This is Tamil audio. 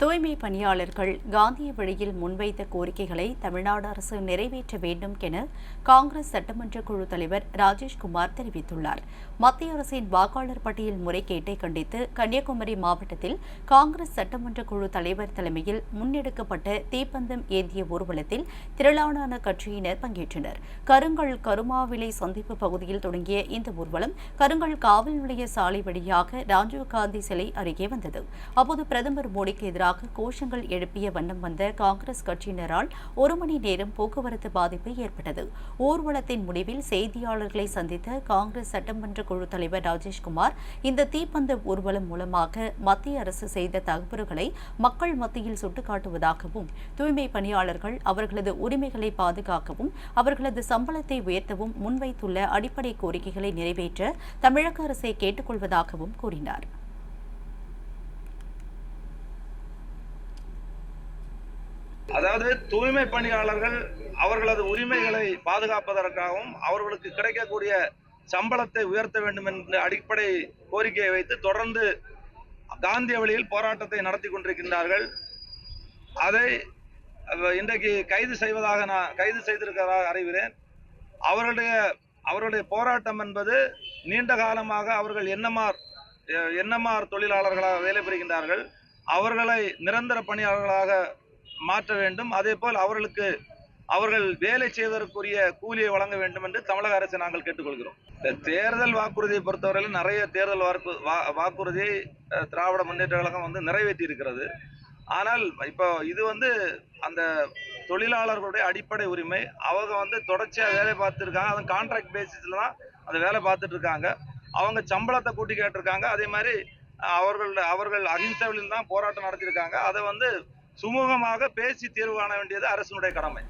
தூய்மை பணியாளர்கள் காந்திய வழியில் முன்வைத்த கோரிக்கைகளை தமிழ்நாடு அரசு நிறைவேற்ற வேண்டும் என காங்கிரஸ் சட்டமன்ற குழு தலைவர் ராஜேஷ்குமார் தெரிவித்துள்ளார். மத்திய அரசின் வாக்காளர் பட்டியல் முறைகேட்டை கண்டித்து கன்னியாகுமரி மாவட்டத்தில் காங்கிரஸ் சட்டமன்ற குழு தலைவர் தலைமையில் முன்னெடுக்கப்பட்ட தீப்பந்தம் ஏந்திய ஊர்வலத்தில் திரளான கட்சியினர் பங்கேற்றனர். கருங்கல் கருமாவிலை சந்திப்பு பகுதியில் தொடங்கிய இந்த ஊர்வலம் கருங்கல் காவல் நிலைய சாலை வழியாக ராஜீவ்காந்தி சிலை அருகே வந்தது. அப்போது பிரதமர் மோடிக்கு எதிராக கோஷங்கள் எழுப்பிய வண்ணம் வந்த காங்கிரஸ் கட்சியினரால் ஒரு மணி நேரம் போக்குவரத்து பாதிப்பு ஏற்பட்டது. ஊர்வலத்தின் முடிவில் செய்தியாளர்களை சந்தித்த காங்கிரஸ் சட்டமன்ற குழு தலைவர் ராஜேஷ்குமார் இந்த தீப்பந்த ஊர்வலம் மூலமாக மத்திய அரசு செய்த தகவல்களை மக்கள் மத்தியில் சுட்டிக்காட்டுவதாகவும் தூய்மை பணியாளர்கள் அவர்களது உரிமைகளை பாதுகாக்கவும் அவர்களது சம்பளத்தை உயர்த்தவும் முன்வைத்துள்ள அடிப்படை கோரிக்கைகளை நிறைவேற்ற தமிழக அரசை கேட்டுக்கொள்வதாகவும் கூறினார். அதாவது தூய்மை பணியாளர்கள் அவர்களது உரிமைகளை பாதுகாப்பதற்காகவும் அவர்களுக்கு கிடைக்கக்கூடிய சம்பளத்தை உயர்த்த வேண்டும் என்ற அடிப்படை கோரிக்கையை வைத்து தொடர்ந்து காந்திய வழியில் போராட்டத்தை நடத்தி கொண்டிருக்கின்றார்கள். அதை இன்றைக்கு கைது செய்வதாக நான் கைது செய்திருக்கிறதாக அறிகிறேன். அவர்களுடைய அவர்களுடைய போராட்டம் என்பது நீண்ட காலமாக அவர்கள் என்எம்ஆர் என்எம்ஆர் தொழிலாளர்களாக வேலை பெறுகின்றார்கள் அவர்களை நிரந்தர பணியாளர்களாக மாற்ற வேண்டும். அதே போல் அவர்களுக்கு அவர்கள் வேலை செய்வதற்குரிய கூலியை வழங்க வேண்டும் என்று தமிழக அரசை நாங்கள் கேட்டுக்கொள்கிறோம். இந்த தேர்தல் வாக்குறுதியை பொறுத்தவரையில் நிறைய தேர்தல் வாக்கு வாக்குறுதியை திராவிட முன்னேற்ற கழகம் வந்து நிறைவேற்றி இருக்கிறது ஆனால் இப்போ இது வந்து அந்த தொழிலாளர்களுடைய அடிப்படை உரிமை. அவங்க வந்து தொடர்ச்சியாக வேலை பார்த்துருக்காங்க. அதுவும் கான்ட்ராக்ட் பேசிஸில் தான் அந்த வேலை பார்த்துட்டு இருக்காங்க அவங்க சம்பளத்தை கூட்டி கேட்டிருக்காங்க. அதே மாதிரி அவர்கள் அவர்கள் அகிம்சை தான் போராட்டம் நடத்தியிருக்காங்க. அதை வந்து சுமூகமாக பேசி தீர்வு காண வேண்டியது அரசினுடைய கடமை.